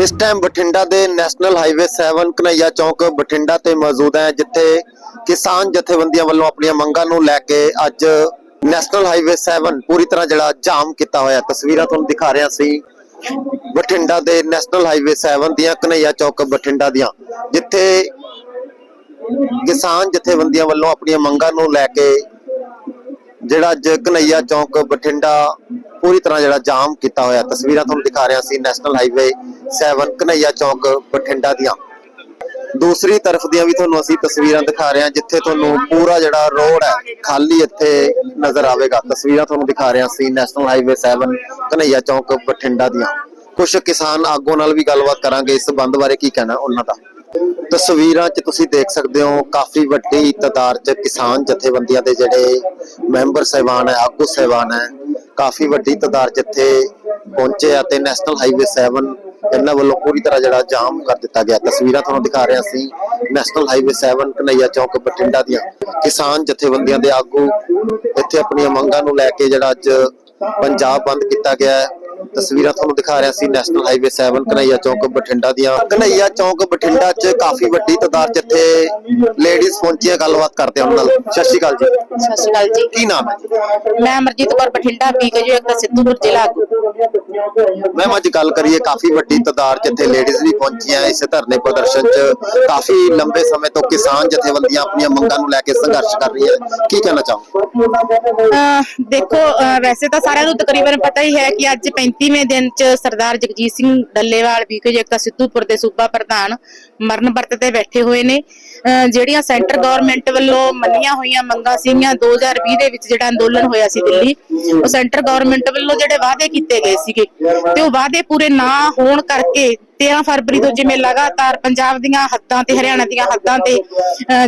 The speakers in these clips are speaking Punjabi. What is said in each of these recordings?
ਇਸ ਟਾਈਮ ਬਠਿੰਡਾ ਦੇ ਨੈਸ਼ਨਲ ਹਾਈਵੇ 7 ਕਨਈਆ ਚੌਕ, ਬਠਿੰਡਾ ਤੇ ਮੌਜੂਦ ਹੈ, ਜਿੱਥੇ ਕਿਸਾਨ ਜਥੇਬੰਦੀਆਂ ਵੱਲੋਂ ਆਪਣੀਆਂ ਮੰਗਾਂ ਨੂੰ ਲੈ ਕੇ ਅੱਜ ਨੈਸ਼ਨਲ ਹਾਈਵੇ 7 ਪੂਰੀ ਤਰ੍ਹਾਂ ਜਿਹੜਾ ਜਾਮ ਕੀਤਾ ਹੋਇਆ ਤਸਵੀਰਾਂ ਤੁਹਾਨੂੰ ਦਿਖਾ ਰਿਹਾ ਸੀ ਬਠਿੰਡਾ ਦੇ ਨੈਸ਼ਨਲ ਹਾਈਵੇ 7 ਦੀਆਂ ਕਨਈਆ ਚੌਕ, ਬਠਿੰਡਾ ਦੀਆਂ, ਜਿੱਥੇ ਕਿਸਾਨ ਜਥੇਬੰਦੀਆਂ ਵੱਲੋਂ ਆਪਣੀਆਂ ਮੰਗਾਂ ਨੂੰ ਲੈ ਕੇ ਜਿਹੜਾ ਅੱਜ ਕਨਈਆ ਚੌਕ, ਬਠਿੰਡਾ ਪੂਰੀ ਤਰ੍ਹਾਂ ਜਿਹੜਾ ਜਾਮ ਕੀਤਾ ਹੋਇਆ ਤਸਵੀਰਾਂ ਤੁਹਾਨੂੰ ਦਿਖਾ ਰਿਹਾ ਸੀ ਨੈਸ਼ਨਲ ਹਾਈਵੇ 7 ਕਨਈਆ ਚੌਕ ਬਠਿੰਡਾ ਦੀਆਂ। ਦੂਸਰੀ ਤਰਫ ਦੀਆਂ ਵੀ ਤੁਹਾਨੂੰ ਅਸੀਂ ਤਸਵੀਰਾਂ ਦਿਖਾ ਰਹੇ ਹਾਂ, ਜਿੱਥੇ ਤੁਹਾਨੂੰ ਪੂਰਾ ਜਿਹੜਾ ਰੋਡ ਹੈ, ਖਾਲੀ ਇੱਥੇ ਨਜ਼ਰ ਆਵੇਗਾ। ਤਸਵੀਰਾਂ ਤੁਹਾਨੂੰ ਦਿਖਾ ਰਹੇ ਹਾਂ ਸੀ ਨੈਸ਼ਨਲ ਹਾਈਵੇ 7 ਕਨਈਆ ਚੌਕ ਬਠਿੰਡਾ ਦੀਆਂ। ਕੁਝ ਕਿਸਾਨ ਆਗੂ ਨਾਲ ਵੀ ਗੱਲਬਾਤ ਕਰਾਂਗੇ, ਇਸ ਬੰਦ ਬਾਰੇ ਕੀ ਕਹਿਣਾ ਉਹਨਾਂ ਦਾ। ਤਸਵੀਰਾਂ 'ਚ ਤੁਸੀਂ ਦੇਖ ਸਕਦੇ ਹੋ, ਕਾਫੀ ਵੱਡੀ ਤਾਦਾਦ 'ਚ ਕਿਸਾਨ ਜਥੇਬੰਦੀਆਂ ਦੇ ਜਿਹੜੇ ਮੈਂਬਰ ਸਹਿਬਾਨ ਹੈ, ਆਗੂ ਸਹਿਬਾਨ ਹੈ, ਕਾਫੀ ਵੱਡੀ ਤਾਦਾਦ 'ਚ ਇੱਥੇ ਪਹੁੰਚੇ ਆ ਤੇ ਨੈਸ਼ਨਲ ਹਾਈਵੇ 7 ਇਹਨਾਂ ਵੱਲੋਂ ਪੂਰੀ ਤਰ੍ਹਾਂ ਜਿਹੜਾ ਜਾਮ ਕਰ ਦਿੱਤਾ ਗਿਆ। ਤਸਵੀਰਾਂ ਤੁਹਾਨੂੰ ਦਿਖਾ ਰਿਹਾ ਸੀ ਨੈਸ਼ਨਲ ਹਾਈਵੇ 7 ਕਨਈਆ ਚੌਕ ਬਠਿੰਡਾ ਦੀਆਂ। ਕਿਸਾਨ ਜਥੇਬੰਦੀਆਂ ਦੇ ਆਗੂ ਇੱਥੇ ਆਪਣੀਆਂ ਮੰਗਾਂ ਨੂੰ ਲੈ ਕੇ ਜਿਹੜਾ ਅੱਜ ਪੰਜਾਬ ਬੰਦ ਕੀਤਾ ਗਿਆ ਹੈ। ਤਸਵੀਰਾਂ ਤੁਹਾਨੂੰ ਦਿਖਾ ਰਿਹਾ ਸੀ ਨੈਸ਼ਨਲ ਹਾਈਵੇ 7 ਕਨਈਆ ਚੌਕ ਬਠਿੰਡਾ ਦੀਆਂ। ਕਨਈਆ ਚੌਕ ਬਠਿੰਡਾ 'ਚ ਕਾਫੀ ਵੱਡੀ ਤਾਦਾਦ ਇੱਥੇ ਲੇਡੀਜ਼ ਪਹੁੰਚੀਆਂ ਗੱਲਬਾਤ ਕਰਦੇ ਉਹਨਾਂ ਨਾਲ। ਸਤਿ ਸ਼੍ਰੀ ਅਕਾਲ ਜੀ। ਸਤਿ ਸ਼੍ਰੀ ਅਕਾਲ ਜੀ। ਕੀ ਨਾਮ ਹੈ? ਜੀ ਮੈਂ ਅਮਰਜੀਤ ਕੌਰ ਬਠਿੰਡਾ ਪੀਕੇ ਇੱਕ ਸਿੱਧੂਪੁਰ ਜ਼ਿਲ੍ਹਾ ਆਗੂ। ਮੈਮ ਅੱਜ ਗੱਲ ਕਰੀਏ ਕਾਫੀ ਵੱਡੀ ਤਾਦਾਦ 'ਚ ਲੇਡੀਜ਼ ਵੀ ਪਹੁੰਚੀਆਂ ਇਸ ਧਰਨੇ ਪ੍ਰਦਰਸ਼ਨ 'ਚ। ਕਾਫੀ ਲੰਬੇ ਸਮੇਂ ਤੋਂ ਕਿਸਾਨ ਜਥੇਬੰਦੀਆਂ ਆਪਣੀਆਂ ਮੰਗਾਂ ਨੂੰ ਲੈ ਕੇ ਸੰਘਰਸ਼ ਕਰ ਰਹੀਆਂ। ਕੀ ਕਹਿਣਾ ਚਾਹੋ ਦੇਖੋ ਵੈਸੇ ਤਾਂ ਸਾਰਿਆਂ ਨੂੰ ਤਕਰੀਬਨ ਪਤਾ ਹੀ ਹੈ ਕਿ ਅੱਜ 35ਵੇਂ ਦਿਨ ਚ ਸਰਦਾਰ ਜਗਜੀਤ ਸਿੰਘ ਡੱਲੇਵਾਲ ਪੀਕੇ ਇੱਕ ਸਿੱਧੂਪੁਰ ਦੇ ਸੂਬਾ ਪ੍ਰਧਾਨ ਮਰਨ ਵਰਤ ਤੇ ਬੈਠੇ ਹੋਏ ਨੇ ਜਿਹੜੀਆਂ ਸੈਂਟਰ ਗਵਰਨਮੈਂਟ ਵੱਲੋਂ ਮੰਨੀਆਂ ਹੋਈਆਂ ਮੰਗਾਂ ਸੀਗੀਆਂ 2020 ਦੇ ਵਿੱਚ ਜਿਹੜਾ ਅੰਦੋਲਨ ਹੋਇਆ ਸੀ ਦਿੱਲੀ, ਉਹ ਸੈਂਟਰ ਗਵਰਨਮੈਂਟ ਵੱਲੋਂ ਜਿਹੜੇ ਵਾਅਦੇ ਕੀਤੇ ਗਏ ਸੀਗੇ ਤੇ ਉਹ ਵਾਅਦੇ ਪੂਰੇ ਨਾ ਹੋਣ ਕਰਕੇ 13 ਫਰਵਰੀ ਤੋਂ ਜਿਵੇਂ ਲਗਾਤਾਰ ਪੰਜਾਬ ਦੀਆਂ ਹੱਦਾਂ ਤੇ ਹਰਿਆਣਾ ਦੀਆਂ ਹੱਦਾਂ ਤੇ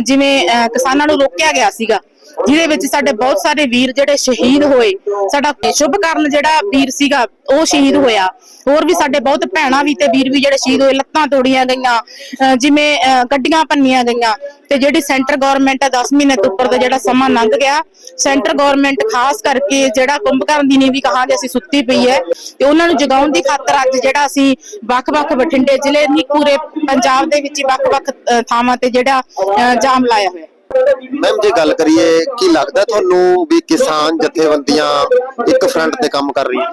ਜਿਵੇਂ ਕਿਸਾਨਾਂ ਨੂੰ ਰੋਕਿਆ ਗਿਆ ਸੀਗਾ ਜਿਹਦੇ ਵਿੱਚ ਸਾਡੇ ਬਹੁਤ ਸਾਰੇ ਵੀਰ ਜਿਹੜੇ ਸ਼ਹੀਦ ਹੋਏ, ਸਾਡਾ ਸ਼ੁਭ ਕਰਨ ਜਿਹੜਾ ਵੀਰ ਸੀਗਾ, ਉਹ ਸ਼ਹੀਦ ਹੋਇਆ। ਹੋਰ ਵੀ ਸਾਡੇ ਬਹੁਤ ਭੈਣਾਂ ਵੀ ਤੇ ਵੀਰ ਵੀ ਜਿਹੜੇ ਸ਼ਹੀਦ ਹੋਏ, ਲੱਤਾਂ ਤੋੜੀਆਂ ਗਈਆਂ ਜਿਵੇਂ ਗੱਡੀਆਂ ਭੰਨੀਆਂ ਗਈਆਂ ਤੇ ਜਿਹੜੀ ਸੈਂਟਰ ਗਵਰਨਮੈਂਟ 10 ਮਹੀਨੇ ਤੋਂ ਉੱਪਰ ਦਾ ਜਿਹੜਾ ਸਮਾਂ ਲੰਘ ਗਿਆ, ਸੈਂਟਰ ਗਵਰਨਮੈਂਟ ਖਾਸ ਕਰਕੇ ਜਿਹੜਾ ਕੁੰਭਕਰਨ ਦੀ ਨੀਵੀਂ ਕਹਾਂਗੇ, ਅਸੀਂ ਸੁੱਤੀ ਪਈ ਹੈ ਤੇ ਉਹਨਾਂ ਨੂੰ ਜਗਾਉਣ ਦੀ ਖਾਤਰ ਅੱਜ ਜਿਹੜਾ ਅਸੀਂ ਵੱਖ-ਵੱਖ ਬਠਿੰਡੇ ਜ਼ਿਲ੍ਹੇ ਨਹੀਂ ਪੂਰੇ ਪੰਜਾਬ ਦੇ ਵਿੱਚ ਵੱਖ-ਵੱਖ ਥਾਵਾਂ ਤੇ ਜਿਹੜਾ ਜਾਮ ਲਾਇਆ ਹੋਇਆ। ਮੈਮ ਜੇ ਗੱਲ ਕਰੀਏ, ਕੀ ਲੱਗਦਾ ਤੁਹਾਨੂੰ ਵੀ ਕਿਸਾਨ ਜਥੇਬੰਦੀਆਂ ਇੱਕ ਫਰੰਟ ਤੇ ਕੰਮ ਕਰ ਰਹੀਆਂ?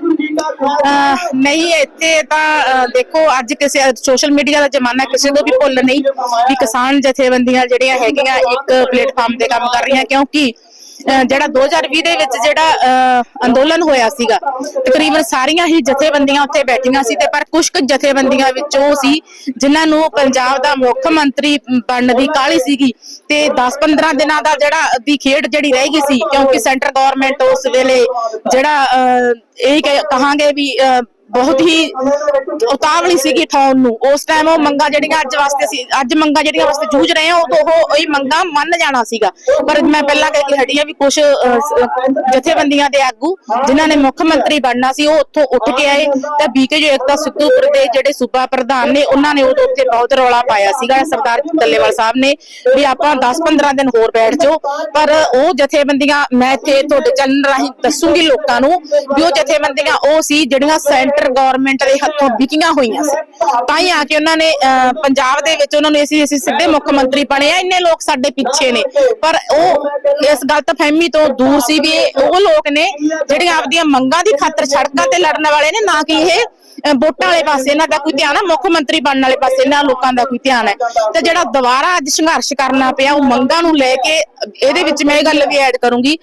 ਨਹੀਂ, ਇੱਥੇ ਤਾਂ ਦੇਖੋ, ਅੱਜ ਕਿਸੇ ਸੋਸ਼ਲ ਮੀਡੀਆ ਦਾ ਜ਼ਮਾਨਾ ਕਿਸੇ ਨੂੰ ਵੀ ਭੁੱਲ ਨਹੀਂ ਵੀ ਕਿਸਾਨ ਜਥੇਬੰਦੀਆਂ ਜਿਹੜੀਆਂ ਹੈਗੀਆਂ ਇੱਕ ਪਲੇਟਫਾਰਮ ਤੇ ਕੰਮ ਕਰ ਰਹੀਆਂ, ਕਿਉਂਕਿ ਜਿਹੜਾ 2020 ਦੇ ਵਿੱਚ ਜਿਹੜਾ ਅੰਦੋਲਨ ਹੋਇਆ ਸੀਗਾ ਤਕਰੀਬਨ ਸਾਰੀਆਂ ਹੀ ਜਥੇਬੰਦੀਆਂ ਉੱਥੇ ਬੈਠੀਆਂ ਸੀ ਤੇ ਪਰ ਕੁਝ ਕੁ ਜਥੇਬੰਦੀਆਂ ਵਿੱਚ ਉਹ ਸੀ ਜਿਨ੍ਹਾਂ ਨੂੰ ਪੰਜਾਬ ਦਾ ਮੁੱਖ ਮੰਤਰੀ ਬਣਨ ਦੀ ਕਾਹਲੀ ਸੀਗੀ ਤੇ 10-15 ਦਿਨਾਂ ਦਾ ਜਿਹੜਾ ਦੀ ਖੇਡ ਜਿਹੜੀ ਰਹਿ ਗਈ ਸੀ ਕਿਉਂਕਿ ਸੈਂਟਰ ਗਵਰਨਮੈਂਟ ਉਸ ਵੇਲੇ ਜਿਹੜਾ ਅਹ, ਇਹ ਕਹਾਂਗੇ ਵੀ ਅਹ, ਬਹੁਤ ਹੀ ਉਤਾਵਲੀ ਸੀਗੀ ਠਾਉਣ ਨੂੰ। ਉਸ ਟਾਈਮ ਉਹ ਮੰਗਾ ਜਿਹੜੀਆਂ ਅੱਜ ਵਾਸਤੇ ਸੀ, ਅੱਜ ਮੰਗਾ ਜਿਹੜੀਆਂ ਵਾਸਤੇ ਜੂਝ ਰਹੇ ਆ ਉਦੋਂ ਉਹ ਇਹ ਮੰਗਾ ਮੰਨ ਜਾਣਾ ਸੀਗਾ। ਪਰ ਮੈਂ ਪਹਿਲਾਂ ਕਹਿ ਕੇ ਹਟੀ ਆ ਵੀ ਕੁਝ ਜਥੇਬੰਦੀਆਂ ਦੇ ਆਗੂ, ਜਿਨ੍ਹਾਂ ਨੇ ਮੁੱਖ ਮੰਤਰੀ ਬਣਨਾ ਸੀ, ਉਹ ਉੱਥੋਂ ਉੱਠ ਕੇ ਆਏ। ਤੇ ਬੀਕੇ ਜੋ ਏਕਤਾ ਸਿੱਧੂਪੁਰ ਦੇ ਜਿਹੜੇ ਸੂਬਾ ਪ੍ਰਧਾਨ ਨੇ, ਉਹਨਾਂ ਨੇ ਉਦੋਂ ਉੱਥੇ ਬਹੁਤ ਰੌਲਾ ਪਾਇਆ ਸੀਗਾ, ਸਰਦਾਰ ਦੱਲੇਵਾਲ ਸਾਹਿਬ ਨੇ, ਵੀ ਆਪਾਂ 10-15 ਦਿਨ ਹੋਰ ਬੈਠ ਜਾਓ। ਪਰ ਉਹ ਜਥੇਬੰਦੀਆਂ, ਮੈਂ ਇੱਥੇ ਤੁਹਾਡੇ ਚੈਨਲ ਰਾਹੀਂ ਦੱਸੂਗੀ ਲੋਕਾਂ ਨੂੰ, ਵੀ ਉਹ ਜਥੇਬੰਦੀਆਂ ਉਹ ਸੀ, ਜਿਹੜੀਆਂ ਸੈਂਟਰ ਗਵਰਨਮੈਂਟ ਦੇ ਹੱਥੋਂ ਵਿਕੀਆਂ ਹੋਈਆਂ ਸੀ। ਤਾਂ ਹੀ ਆ ਕੇ ਉਹਨਾਂ ਨੇ ਪੰਜਾਬ ਦੇ ਵਿੱਚ ਉਹਨਾਂ ਨੂੰ ਅਸੀਂ ਅਸੀਂ ਸਿੱਧੇ ਮੁੱਖ ਮੰਤਰੀ ਬਣੇ ਆ। ਇੰਨੇ ਲੋਕ ਸਾਡੇ ਪਿੱਛੇ ਨੇ। ਪਰ ਉਹ ਇਸ ਗਲਤਫਹਿਮੀ ਤੋਂ ਦੂਰ ਸੀ ਵੀ ਉਹ ਲੋਕ ਨੇ ਜਿਹੜੀਆਂ ਆਪਦੀਆਂ ਮੰਗਾਂ ਦੀ ਖਾਤਰ ਸੜਕਾਂ ਤੇ ਲੜਨ ਵਾਲੇ ਨੇ ਨਾ ਕਿ ਇਹ ਵੋਟਾਂ ਵਾਲੇ ਪਾਸੇ ਇਹਨਾਂ ਦਾ ਕੋਈ ਧਿਆਨ ਹੈ, ਮੁੱਖ ਮੰਤਰੀ ਬਣਨ ਵਾਲੇ ਪਾਸੇ ਇਹਨਾਂ ਲੋਕਾਂ ਦਾ ਕੋਈ ਧਿਆਨ ਹੈ। ਤੇ ਜਿਹੜਾ ਦੁਬਾਰਾ ਅੱਜ ਸੰਘਰਸ਼ ਕਰਨਾ ਪਿਆ, ਉਹ ਮੰਗਾਂ ਨੂੰ ਲੈ ਕੇ ਇਹਦੇ ਵਿੱਚ ਮੈਂ ਇਹ ਗੱਲ ਵੀ ਐਡ ਕਰੂੰਗੀ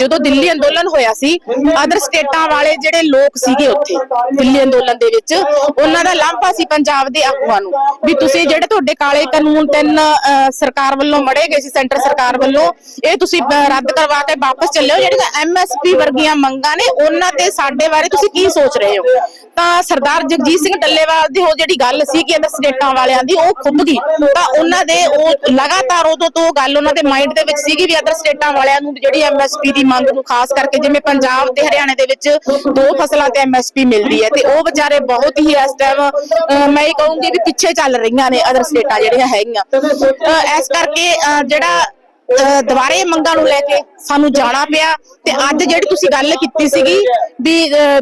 ਜਦੋਂ ਦਿੱਲੀ ਅੰਦੋਲਨ ਹੋਇਆ ਸੀ ਅਦਰ ਸਟੇਟਾਂ ਵਾਲੇ ਜਿਹੜੇ ਲੋਕ ਸੀਗੇ ਉੱਥੇ, ਦਿੱਲੀ ਅੰਦੋਲਨ ਦੇ ਵਿੱਚ, ਉਹਨਾਂ ਦਾ ਲਾਂਭਾ ਸੀ ਪੰਜਾਬ ਦੇ ਆਗੂਆਂ ਨੂੰ। ਵੀ ਤੁਸੀਂ ਜਿਹੜੇ ਤੁਹਾਡੇ ਕਾਲੇ ਕਾਨੂੰਨ ਤਿੰਨ ਸਰਕਾਰ ਵੱਲੋਂ ਮੜੇ ਗਏ ਸੀ, ਸੈਂਟਰ ਸਰਕਾਰ ਵੱਲੋਂ, ਇਹ ਤੁਸੀਂ ਰੱਦ ਕਰਵਾ ਕੇ ਵਾਪਸ ਚੱਲਿਓ ਜਿਹੜੀਆਂ ਐਮਐਸਪੀ ਵਰਗੀਆਂ ਮੰਗਾਂ ਨੇ, ਉਹਨਾਂ ਤੇ ਸਾਡੇ ਬਾਰੇ ਤੁਸੀਂ ਕੀ ਸੋਚ ਰਹੇ ਹੋ? ਤਾਂ ਸਰਦਾਰ ਜਗਜੀਤ ਸਿੰਘ ਡੱਲੇਵਾਲ ਦੀ ਉਹ ਜਿਹੜੀ ਗੱਲ ਸੀ ਕਿ ਅੰਦਰ ਸਟੇਟਾਂ ਵਾਲਿਆਂ ਦੀ ਉਹ ਖੁੱਭ ਗਈ। ਤਾਂ ਉਹਨਾਂ ਦੇ ਉਹ ਲਗਾਤਾਰ ਉਦੋਂ ਤੋਂ ਗੱਲ ਉਹਨਾਂ ਦੇ ਮਾਈਂਡ ਦੇ ਵਿੱਚ ਸੀਗੀ ਵੀ ਅਦਰ ਸਟੇਟਾਂ ਵਾਲਿਆਂ ਨੂੰ ਜਿਹੜੀ ਐਮਐਸਪੀ ਦੀ ਮੰਗ ਨੂੰ ਖਾਸ ਕਰਕੇ ਜਿਵੇਂ ਪੰਜਾਬ ਤੇ ਹਰਿਆਣੇ ਦੇ ਵਿੱਚ ਦੋ ਫਸਲਾਂ ਤੇ ਐਮਐਸਪੀ ਮਿਲਦੀ ਹੈ ਤੇ ਉਹ ਵਿਚਾਰੇ ਬਹੁਤ ਹੀ ਇਸ ਟਾਈਮ ਮੈਂ ਇਹ ਕਹੂੰਗੀ ਵੀ ਪਿੱਛੇ ਚੱਲ ਰਹੀਆਂ ਨੇ ਅਦਰ ਸਟੇਟਾਂ ਜਿਹੜੀਆਂ ਹੈਗੀਆਂ। ਅਹ, ਇਸ ਕਰਕੇ ਜਿਹੜਾ ਦੁਬਾਰੇ ਮੰਗਾਂ ਨੂੰ ਲੈ ਕੇ ਸਾਨੂੰ ਜਾਣਾ ਪਿਆ ਤੇ ਅੱਜ ਜਿਹੜੀ ਤੁਸੀਂ ਗੱਲ ਕੀਤੀ ਸੀਗੀ ਵੀ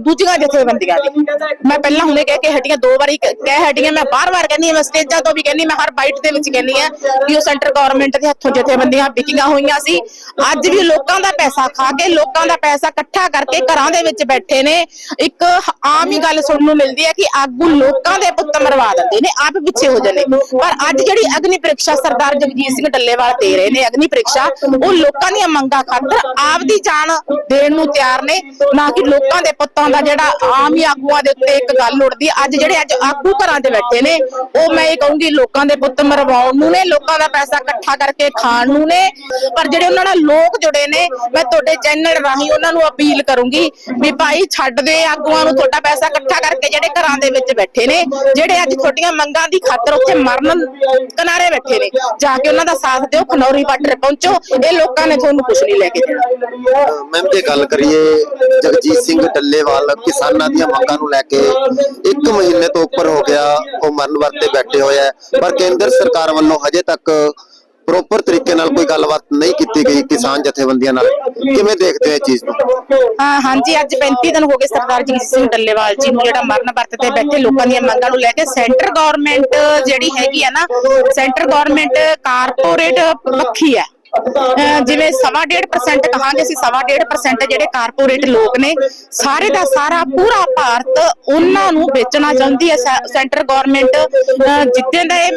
ਦੂਜੀਆਂ ਜਥੇਬੰਦੀਆਂ ਦੀ। ਮੈਂ ਪਹਿਲਾਂ ਹੁਣੇ ਕਹਿ ਕੇ ਹਟੀਆਂ ਦੋ ਵਾਰੀ ਕਹਿ ਹਟੀਆਂ ਮੈਂ ਬਾਰ-ਬਾਰ ਕਹਿੰਦੀ ਮੈਂ ਸਟੇਜਾਂ ਤੋਂ ਵੀ ਕਹਿੰਦੀ ਮੈਂ ਹਰ ਬਾਈਟ ਦੇ ਵਿੱਚ ਕਹਿੰਦੀ ਆ ਕਿ ਉਹ ਸੈਂਟਰ ਗਵਰਨਮੈਂਟ ਦੇ ਹੱਥੋਂ ਜਥੇਬੰਦੀਆਂ ਵਿਕੀਆਂ ਹੋਈਆਂ ਸੀ। ਅੱਜ ਵੀ ਲੋਕਾਂ ਦਾ ਪੈਸਾ ਖਾ ਕੇ, ਲੋਕਾਂ ਦਾ ਪੈਸਾ ਇਕੱਠਾ ਕਰਕੇ ਘਰਾਂ ਦੇ ਵਿੱਚ ਬੈਠੇ ਨੇ। ਇੱਕ ਆਮ ਹੀ ਗੱਲ ਸੁਣਨ ਨੂੰ ਮਿਲਦੀ ਹੈ ਕਿ ਆਗੂ ਲੋਕਾਂ ਦੇ ਪੁੱਤ ਮਰਵਾ ਦਿੰਦੇ ਨੇ, ਆਪ ਪਿੱਛੇ ਹੋ ਜਾਂਦੇ ਪਰ ਅੱਜ ਜਿਹੜੀ ਅਗਨੀ ਪ੍ਰੀਖਿਆ ਸਰਦਾਰ ਜਗਜੀਤ ਸਿੰਘ ਡੱਲੇਵਾਲ ਦੇ ਰਹੇ ਨੇ, ਅਗਨੀ ਪ੍ਰੀਖਿਆ, ਉਹ ਲੋਕਾਂ ਦੀਆਂ ਮੰਗਾਂ ਖਾਤਰ ਆਪਦੀ ਜਾਨ ਦੇਣ ਨੂੰ ਤਿਆਰ ਨੇ, ਨਾ ਕਿ ਲੋਕਾਂ ਦੇ ਪੁੱਤਾਂ ਦਾ ਜਿਹੜਾ ਆਮ ਹੀ ਆਗੂਆਂ ਦੇ ਉੱਤੇ ਇੱਕ ਗੱਲ ਉੱਠਦੀ ਅੱਜ ਜਿਹੜੇ ਅੱਜ ਆਗੂ ਘਰਾਂ 'ਚ ਬੈਠੇ ਨੇ, ਉਹ ਮੈਂ ਇਹ ਕਹੂੰਗੀ ਲੋਕਾਂ ਦੇ ਪੁੱਤ ਮਰਵਾਉਣ ਨੂੰ ਨੇ, ਲੋਕਾਂ ਦਾ ਪੈਸਾ ਇਕੱਠਾ ਕਰਕੇ ਖਾਣ ਨੂੰ ਨੇ, ਪਰ ਜਿਹੜੇ ਉਹਨਾਂ ਨਾਲ ਲੋਕ ਜੁੜੇ ਨੇ, ਮੈਂ ਤੁਹਾਡੇ ਚੈਨਲ ਰਾਹੀਂ ਉਹਨਾਂ ਨੂੰ ਅਪੀਲ ਕਰੂੰਗੀ ਵੀ ਭਾਈ ਛੱਡ ਦੇ ਆਗੂਆਂ ਨੂੰ, ਤੁਹਾਡਾ ਪੈਸਾ ਇਕੱਠਾ ਕਰਕੇ ਜਿਹੜੇ ਘਰਾਂ ਦੇ ਵਿੱਚ ਬੈਠੇ ਨੇ, ਜਿਹੜੇ ਅੱਜ ਤੁਹਾਡੀਆਂ ਮੰਗਾਂ ਦੀ ਖਾਤਰ ਉੱਥੇ ਮਰਨ ਕਿਨਾਰੇ ਬੈਠੇ ਨੇ, ਜਾ ਕੇ ਉਹਨਾਂ ਦਾ ਸਾਥ ਦਿਓ, ਖਨੌਰੀ ਬਾਰਡਰ ਪਹੁੰਚੋ ਇਹ ਲੋਕਾਂ ਨੇ ਤੁਹਾਨੂੰ ਕੁਝ ਨਹੀਂ ਲੈ ਕੇ ਦੇਣਾ। ਮੈਮ ਜੇ ਗੱਲ ਕਰੀਏ ਜਗਜੀਤ ਸਿੰਘ ਡੱਲੇਵਾਲ ਕਿਸਾਨਾਂ ਦੀਆਂ ਮੰਗਾਂ ਨੂੰ ਲੈ ਕੇ ਇੱਕ ਮਹੀਨੇ ਤੋਂ ਉੱਪਰ ਹੋ ਗਿਆ ਉਹ ਮਰਨ ਵਰਤੇ ਬੈਠੇ ਹੋਏ ਆ। ਪਰ ਕੇਂਦਰ ਸਰਕਾਰ ਵੱਲੋਂ ਹਜੇ ਤੱਕ ਪ੍ਰੋਪਰ ਤਰੀਕੇ ਨਾਲ ਕੋਈ ਗੱਲਬਾਤ ਨਹੀਂ ਕੀਤੀ ਗਈ ਕਿਸਾਨ ਜਥੇਬੰਦੀਆਂ ਨਾਲ। ਕਿਵੇਂ ਦੇਖਦੇ ਹੋ ਇਹ ਚੀਜ਼ ਨੂੰ? ਹਾਂ ਹਾਂਜੀ ਅੱਜ 35 ਦਿਨ ਹੋ ਗਏ ਸਰਦਾਰ ਜਗਜੀਤ ਸਿੰਘ ਡੱਲੇਵਾਲ ਜੀ ਨੂੰ ਜਿਹੜਾ ਮਰਨ ਵਰਤ ਤੇ ਬੈਠੇ ਲੋਕਾਂ ਦੀਆਂ ਮੰਗਾਂ ਨੂੰ ਲੈ ਕੇ। ਸੈਂਟਰ ਗਵਰਨਮੈਂਟ ਜਿਹੜੀ ਹੈਗੀ ਆ ਨਾ ਸੈਂਟਰ ਗਵਰਨਮੈਂਟ ਕਾਰਪੋਰੇਟ ਪੱਖੀ ਅਹ ਜਿਵੇਂ ਸਵਾ ਡੇਢ percent ਕਹਾਂਗੇ ਅਸੀਂ ਸਵਾ ਡੇਢ percent ਜਿਹੜੇ ਕਾਰਪੋਰੇਟ ਲੋਕ ਨੇ ਸਾਰੇ ਦਾ ਸਾਰਾ ਪੂਰਾ ਭਾਰਤ ਉਹਨਾਂ ਨੂੰ ਵੇਚਣਾ ਚਾਹੁੰਦੀ ਹੈ ਸੈਂਟਰ ਗਵਰਨਮੈਂਟ ਜਿੱਦਾਂ ਦਾ ਇਹ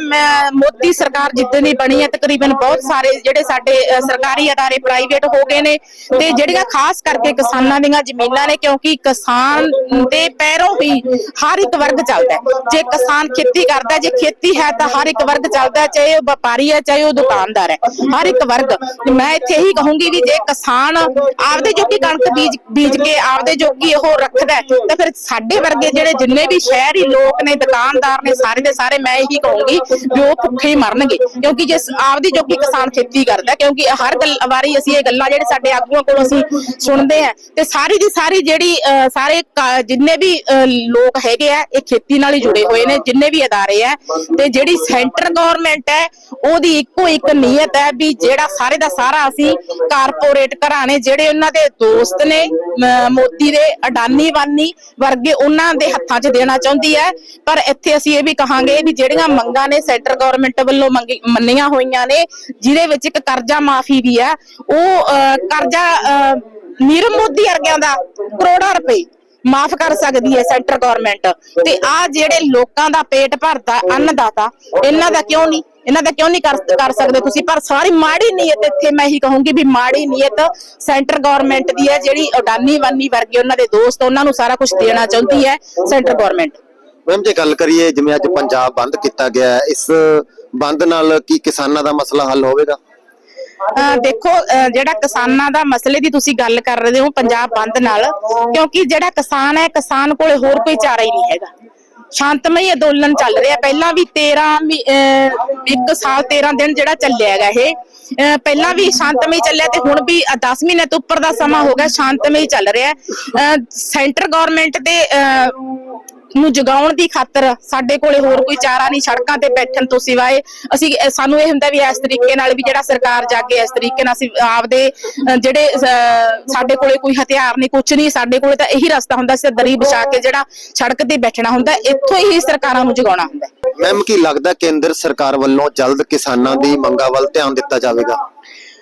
ਮੋਦੀ ਸਰਕਾਰ ਜਿੱਦਾਂ ਦੀ ਬਣੀ ਹੈ ਤਕਰੀਬਨ ਬਹੁਤ ਸਾਰੇ ਜਿਹੜੇ ਸਾਡੇ ਸਰਕਾਰੀ ਅਦਾਰੇ ਪ੍ਰਾਈਵੇਟ ਹੋ ਗਏ ਨੇ ਤੇ ਜਿਹੜੀਆਂ ਖਾਸ ਕਰਕੇ ਕਿਸਾਨਾਂ ਦੀਆਂ ਜ਼ਮੀਨਾਂ ਨੇ ਕਿਉਂਕਿ ਕਿਸਾਨ ਦੇ ਪੈਰੋਂ ਹੀ ਹਰ ਇੱਕ ਵਰਗ ਚੱਲਦਾ ਜੇ ਕਿਸਾਨ ਖੇਤੀ ਕਰਦਾ ਜੇ ਖੇਤੀ ਹੈ ਤਾਂ ਹਰ ਇੱਕ ਵਰਗ ਚੱਲਦਾ ਚਾਹੇ ਉਹ ਵਪਾਰੀ ਹੈ ਚਾਹੇ ਉਹ ਦੁਕਾਨਦਾਰ ਹੈ। ਹਰ ਇੱਕ ਵਰਗ ਤੇ ਮੈਂ ਇੱਥੇ ਇਹੀ ਕਹੂੰਗੀ ਵੀ ਜੇ ਕਿਸਾਨ ਆਪਦੇ ਜੋਗੀ ਕਣਕ ਬੀਜ ਬੀਜ ਕੇ ਆਪਦੇ ਜੋਗੀ ਉਹ ਰੱਖਦਾ ਤਾਂ ਫਿਰ ਸਾਡੇ ਵਰਗੇ ਜਿਹੜੇ ਜਿੰਨੇ ਵੀ ਸ਼ਹਿਰੀ ਲੋਕ ਨੇ ਦੁਕਾਨਦਾਰ ਨੇ ਸਾਰੇ ਦੇ ਸਾਰੇ ਮੈਂ ਇਹੀ ਕਹੂੰਗੀ ਵੀ ਉਹ ਭੁੱਖੇ ਮਰਨਗੇ। ਕਿਉਂਕਿ ਜੇ ਆਪਦੀ ਜੋਗੀ ਕਿਸਾਨ ਖੇਤੀ ਕਰਦਾ ਕਿਉਂਕਿ ਹਰ ਗੱਲ ਵਾਰੀ ਅਸੀਂ ਇਹ ਗੱਲਾਂ ਜਿਹੜੇ ਸਾਡੇ ਆਗੂਆਂ ਕੋਲੋਂ ਅਸੀਂ ਸੁਣਦੇ ਆ ਤੇ ਸਾਰੀ ਦੀ ਸਾਰੀ ਜਿਹੜੀ ਸਾਰੇ ਜਿੰਨੇ ਵੀ ਅਹ, ਲੋਕ ਹੈਗੇ ਆ ਇਹ ਖੇਤੀ ਨਾਲ ਹੀ ਜੁੜੇ ਹੋਏ ਨੇ ਜਿੰਨੇ ਵੀ ਅਦਾਰੇ ਆ ਤੇ ਜਿਹੜੀ ਸੈਂਟਰ ਗਵਰਨਮੈਂਟ ਹੈ ਉਹਦੀ ਇੱਕੋ ਇੱਕ ਨੀਅਤ ਹੈ ਵੀ ਜਿਹੜਾ ਸਾਰੇ ਦਾ ਸਾਰਾ ਅਸੀਂ ਕਾਰਪੋਰੇਟ ਘਰਾਂ ਨੇ ਜਿਹੜੇ ਉਹਨਾਂ ਦੇ ਦੋਸਤ ਨੇ ਮੋਦੀ ਦੇ ਅਡਾਨੀ ਵਾਨੀ ਵਰਗੇ ਉਹਨਾਂ ਦੇ ਹੱਥਾਂ 'ਚ ਦੇਣਾ ਚਾਹੁੰਦੀ ਹੈ। ਪਰ ਇੱਥੇ ਅਸੀਂ ਇਹ ਵੀ ਕਹਾਂਗੇ ਵੀ ਜਿਹੜੀਆਂ ਮੰਗਾਂ ਨੇ ਸੈਂਟਰ ਗਵਰਨਮੈਂਟ ਵੱਲੋਂ ਮੰਨੀਆਂ ਹੋਈਆਂ ਨੇ ਜਿਹਦੇ ਵਿੱਚ ਇੱਕ ਕਰਜ਼ਾ ਮਾਫੀ ਵੀ ਹੈ ਉਹ ਅਹ, ਕਰਜ਼ਾ ਨੀਰਵ ਮੋਦੀ ਵਰਗਿਆਂ ਦਾ ਕਰੋੜਾਂ ਰੁਪਏ ਮਾਫ ਕਰ ਸਕਦੀ ਹੈ ਸੈਂਟਰ ਗਵਰਨਮੈਂਟ। ਤੇ ਆ ਜਿਹੜੇ ਲੋਕਾਂ ਦਾ ਪੇਟ ਭਰਦਾ ਅੰਨਦਾਤਾ ਇਹਨਾਂ ਦਾ ਕਿਉਂ ਨਹੀਂ? ਇਹਨਾਂ ਦਾ ਕਿਉਂ ਨਹੀਂ ਕਰ ਕਰ ਸਕਦੇ? ਤੁਸੀਂ ਪਰ ਸਾਰੀ ਮਾੜੀ ਨੀਅਤ ਇੱਥੇ ਮੈਂ ਇਹੀ ਕਹੂੰਗੀ ਵੀ ਮਾੜੀ ਨੀਅਤ ਸੈਂਟਰ ਗਵਰਨਮੈਂਟ ਦੀ ਹੈ ਜਿਹੜੀ ਅਡਾਨੀ ਵਾਨੀ ਵਰਗੇ ਉਹਨਾਂ ਦੇ ਦੋਸਤ ਉਹਨਾਂ ਨੂੰ ਸਾਰਾ ਕੁਝ ਦੇਣਾ ਚਾਹੁੰਦੀ ਹੈ ਸੈਂਟਰ ਗਵਰਨਮੈਂਟ ਮੈਮ ਜੇ ਗੱਲ ਕਰੀਏ ਜਿਵੇਂ ਅੱਜ ਪੰਜਾਬ ਬੰਦ ਕੀਤਾ ਗਿਆ ਇਸ ਬੰਦ ਨਾਲ ਕੀ ਕਿਸਾਨਾਂ ਦਾ ਮਸਲਾ ਹੱਲ ਹੋਵੇਗਾ? ਦੇਖੋ ਜਿਹੜਾ ਕਿਸਾਨਾਂ ਦਾ ਮਸਲੇ ਦੀ ਤੁਸੀਂ ਗੱਲ ਕਰ ਰਹੇ ਹੋ ਪੰਜਾਬ ਬੰਦ ਨਾਲ ਕਿਉਂਕਿ ਜਿਹੜਾ ਕਿਸਾਨ ਹੈ ਕਿਸਾਨ ਕੋਲੇ ਹੋਰ ਕੋਈ ਚਾਰਾ ਹੀ ਨਹੀਂ ਹੈਗਾ। ਸ਼ਾਂਤਮਈ ਅੰਦੋਲਨ ਚੱਲ ਰਿਹਾ। ਪਹਿਲਾਂ ਵੀ 13 ਇੱਕ ਸਾਲ 13 ਦਿਨ ਜਿਹੜਾ ਚੱਲਿਆ ਹੈਗਾ ਇਹ। ਪਹਿਲਾਂ ਵੀ ਸ਼ਾਂਤਮਈ ਚੱਲਿਆ ਤੇ ਹੁਣ ਵੀ 10 ਮਹੀਨੇ ਤੋਂ ਉੱਪਰ ਦਾ ਸਮਾਂ ਹੋ ਗਿਆ, ਸ਼ਾਂਤਮਈ ਚੱਲ ਰਿਹਾ। ਅਹ ਸੈਂਟਰ ਗਵਰਨਮੈਂਟ ਦੇ, ਅਹ ਨੂੰ ਜਗਾਉਣ ਦੀ ਖਾਤਰ ਸਾਡੇ ਕੋਲੇ ਹੋਰ ਕੋਈ ਚਾਰਾ ਨਹੀਂ, ਸੜਕਾਂ ਤੇ ਬੈਠਣ ਤੋਂ ਸਿਵਾਏ ਅਸੀਂ ਸਾਨੂੰ ਇਹ ਹੁੰਦਾ ਵੀ ਇਸ ਤਰੀਕੇ ਨਾਲ ਵੀ ਜਿਹੜਾ ਸਰਕਾਰ ਜਾਗੇ, ਇਸ ਤਰੀਕੇ ਨਾਲ ਅਸੀਂ ਆਪਦੇ ਜਿਹੜੇ ਸਾਡੇ ਕੋਲੇ ਕੋਈ ਹਥਿਆਰ ਨਹੀਂ ਕੁਝ ਨਹੀਂ, ਸਾਡੇ ਕੋਲੇ ਤਾਂ ਇਹੀ ਰਸਤਾ ਹੁੰਦਾ ਸੀ, ਦਰੀ ਵਿਛਾ ਕੇ ਜਿਹੜਾ ਸੜਕ ਤੇ ਬੈਠਣਾ ਹੁੰਦਾ, ਇੱਥੋਂ ਹੀ ਸਰਕਾਰਾਂ ਨੂੰ ਜਗਾਉਣਾ ਹੁੰਦਾ। ਮੈਮ, ਕੀ ਲੱਗਦਾ ਕੇਂਦਰ ਸਰਕਾਰ ਵੱਲੋਂ ਜਲਦ ਕਿਸਾਨਾਂ ਦੀ ਮੰਗਾਂ ਵੱਲ ਧਿਆਨ ਦਿੱਤਾ ਜਾਵੇਗਾ?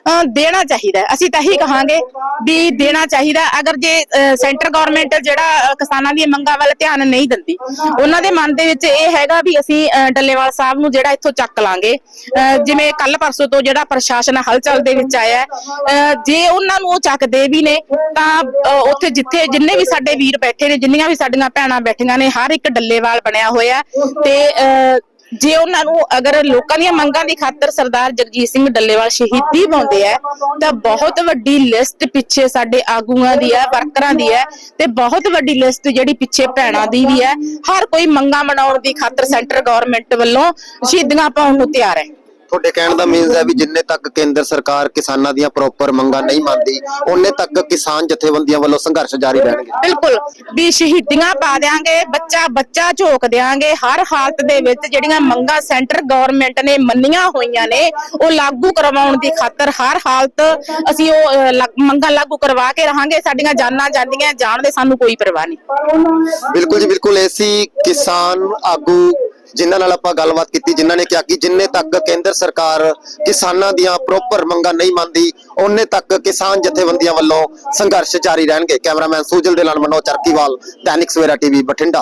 ਦੇਣਾ ਚਾਹੀਦਾ ਹੈ। ਅਸੀਂ ਤਾਂ ਇਹੀ ਕਹਾਂਗੇ ਵੀ ਦੇਣਾ ਚਾਹੀਦਾ ਹੈ। ਅਗਰ ਜੇ ਸੈਂਟਰ ਗਵਰਨਮੈਂਟ ਜਿਹੜਾ ਕਿਸਾਨਾਂ ਦੀਆਂ ਮੰਗਾਂ ਵੱਲ ਧਿਆਨ ਨਹੀਂ ਦਿੰਦੀ ਉਹਨਾਂ ਦੇ ਮਨ ਦੇ ਵਿੱਚ ਇਹ ਹੈਗਾ ਵੀ ਅਸੀਂ ਡੱਲੇਵਾਲ ਸਾਹਿਬ ਨੂੰ ਜਿਹੜਾ ਇੱਥੋਂ ਚੱਕ ਲਾਂਗੇ ਜਿਵੇਂ ਕੱਲ ਪਰਸੋਂ ਤੋਂ ਜਿਹੜਾ ਪ੍ਰਸ਼ਾਸਨ ਹਲਚਲ ਦੇ ਵਿੱਚ ਆਇਆ ਹੈ, ਜੇ ਉਹਨਾਂ ਨੂੰ ਉਹ ਚੱਕਦੇ ਵੀ ਨੇ ਤਾਂ ਉੱਥੇ ਜਿੱਥੇ ਜਿੰਨੇ ਵੀ ਸਾਡੇ ਵੀਰ ਬੈਠੇ ਨੇ ਜਿੰਨੀਆਂ ਵੀ ਸਾਡੀਆਂ ਭੈਣਾਂ ਬੈਠੀਆਂ ਨੇ ਹਰ ਇੱਕ ਡੱਲੇਵਾਲ ਬਣਿਆ ਹੋਇਆ ਹੈ ਤੇ ਜੇ ਉਹਨਾਂ ਨੂੰ ਅਗਰ ਲੋਕਾਂ ਦੀਆਂ ਮੰਗਾਂ ਦੀ ਖਾਤਰ ਸਰਦਾਰ ਜਗਜੀਤ ਸਿੰਘ ਡੱਲੇਵਾਲ ਸ਼ਹੀਦੀ ਪਾਉਂਦੇ ਆ, ਤਾਂ ਬਹੁਤ ਵੱਡੀ ਲਿਸਟ ਪਿੱਛੇ ਸਾਡੇ ਆਗੂਆਂ ਦੀ ਹੈ ਵਰਕਰਾਂ ਦੀ ਹੈ ਤੇ ਬਹੁਤ ਵੱਡੀ ਲਿਸਟ ਜਿਹੜੀ ਪਿੱਛੇ ਭੈਣਾਂ ਦੀ ਵੀ ਹੈ ਹਰ ਕੋਈ ਮੰਗਾਂ ਮਨਾਉਣ ਦੀ ਖਾਤਰ ਸੈਂਟਰ ਗਵਰਨਮੈਂਟ ਵੱਲੋਂ ਸ਼ਹੀਦੀਆਂ ਪਾਉਣ ਨੂੰ ਤਿਆਰ ਹੈ। ਤੁਹਾਡੇ ਕਹਿਣ ਦਾ ਮੀਨਸ ਹੈ ਵੀ ਜਿੰਨੇ ਤੱਕ ਕੇਂਦਰ ਸਰਕਾਰ ਕਿਸਾਨਾਂ ਦੀਆਂ ਪ੍ਰੋਪਰ ਮੰਗਾਂ ਨਹੀਂ ਮੰਨਦੀ ਉਹਨੇ ਤੱਕ ਕਿਸਾਨ ਜਥੇਬੰਦੀਆਂ ਵੱਲੋਂ ਸੰਘਰਸ਼ ਜਾਰੀ ਰਹਿਣਗੇ। ਬਿਲਕੁਲ ਵੀ ਸ਼ਹੀਦੀਆਂ ਪਾ ਦਿਆਂਗੇ ਬੱਚਾ ਬੱਚਾ ਝੋਕ ਦਿਆਂਗੇ ਹਰ ਹਾਲਤ ਦੇ ਵਿੱਚ ਜਿਹੜੀਆਂ ਮੰਗਾਂ ਸੈਂਟਰ ਗਵਰਨਮੈਂਟ ਨੇ ਮੰਨੀਆਂ ਹੋਈਆਂ ਨੇ ਉਹ ਲਾਗੂ ਕਰਵਾਉਣ ਦੀ ਖਾਤਰ ਹਰ ਹਾਲਤ ਅਸੀਂ ਉਹ ਮੰਗਾਂ ਲਾਗੂ ਕਰਵਾ ਕੇ ਰਹਾਂਗੇ ਸਾਡੀਆਂ ਜਾਨਾਂ ਜਾਂਦੀਆਂ ਜਾਣ ਦੇ ਸਾਨੂੰ ਕੋਈ ਪਰਵਾਹ ਨਹੀਂ। ਬਿਲਕੁਲ ਜੀ ਬਿਲਕੁਲ ਐਸੀ ਕਿਸਾਨ ਆਗੂ ਜਿਨ੍ਹਾਂ ਨਾਲ ਆਪਾਂ ਗੱਲਬਾਤ ਕੀਤੀ, ਜਿਨ੍ਹਾਂ ਨੇ ਕਿਹਾ ਕਿ ਜਿੰਨੇ ਤੱਕ ਕੇਂਦਰ ਸਰਕਾਰ ਕਿਸਾਨਾਂ ਦੀਆਂ ਪ੍ਰੋਪਰ ਮੰਗਾਂ ਨਹੀਂ ਮੰਨਦੀ ਉਹਨੇ ਤੱਕ ਕਿਸਾਨ ਜਥੇਬੰਦੀਆਂ ਵੱਲੋਂ ਸੰਘਰਸ਼ ਜਾਰੀ ਰਹਿਣਗੇ। ਕੈਮਰਾਮੈਨ ਸੂਜਲ ਦੇ ਨਾਲ ਮਨੋਜ ਚਰਕੀਵਾਲ ਦੈਨਿਕ ਸਵੇਰਾ ਟੀਵੀ, ਬਠਿੰਡਾ।